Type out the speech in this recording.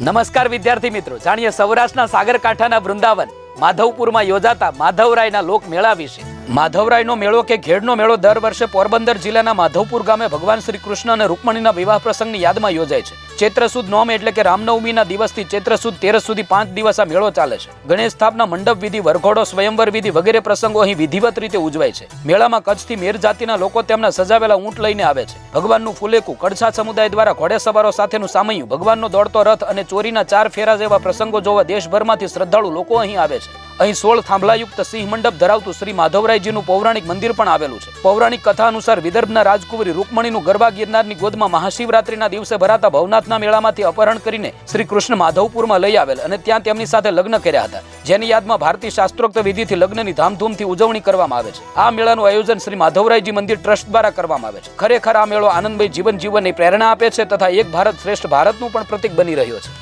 નમસ્કાર વિદ્યાર્થી મિત્રો. જાણીએ સૌરાષ્ટ્રના સાગરકાંઠાના વૃંદાવન. માધવપુરમાં યોજાતા માધવરાયના લોક મેળા વિશે. માધવરાયનો મેળો કે ઘેડનો મેળો દર વર્ષે પોરબંદર જિલ્લાના માધવપુર ગામે ભગવાન શ્રી કૃષ્ણ અને રૂકમણીના વિવાહ પ્રસંગની યાદમાં યોજાય છે. ચૈત્ર સુદ નોમ એટલે કે રામનવમીના દિવસથી ચૈત્ર સુદ તેરસ સુધી પાંચ દિવસ આ મેળો ચાલે છે. ગણેશ સ્થાપના મંડપ વિધિ, વરઘોડો, સ્વયંવર વિધિ વગેરે પ્રસંગો અહીં વિધિવત રીતે ઉજવાય છે. મેળામાં કચ્છથી મેર જાતિના લોકો તેમના સજાવેલા ઊંટ લઈને આવે છે. ભગવાનનું ફુલેકું કડછા સમુદાય દ્વારા ઘોડેસવારો સાથેનું સામયું. ભગવાનનો દોડતો રથ અને ચોરીના ચાર ફેરા જેવા પ્રસંગો જોવા દેશભરમાંથી શ્રદ્ધાળુ લોકો અહીં આવે છે. અહીં સોળ થાંભલાયુક્ત સિંહ મંડપ ધરાવતું શ્રી માધવરાયજીનું પૌરાણિક મંદિર પણ આવેલું છે. પૌરાણિક કથા અનુસાર વિદર્ભના રાજકુંવરી રૂકમણીનું ગરબા ગિરનારની ગોદમાં મહાશિવરાત્રીના દિવસે ભરાતા ભવનાથના મેળામાંથી અપહરણ કરીને શ્રી કૃષ્ણ માધવપુરમાં લઈ આવેલ અને ત્યાં તેમની સાથે લગ્ન કર્યા હતા. જેની યાદમાં ભારતીય શાસ્ત્રોક્ત વિધિથી લગ્નની ધામધૂમથી ઉજવણી કરવામાં આવે છે. આ મેળાનું આયોજન શ્રી માધવરાયજી મંદિર ટ્રસ્ટ દ્વારા કરવામાં આવે છે. ખરેખર આ મેળો આનંદમય જીવન જીવનની પ્રેરણા આપે છે તથા એક ભારત શ્રેષ્ઠ ભારતનું પણ પ્રતીક બની રહ્યો છે.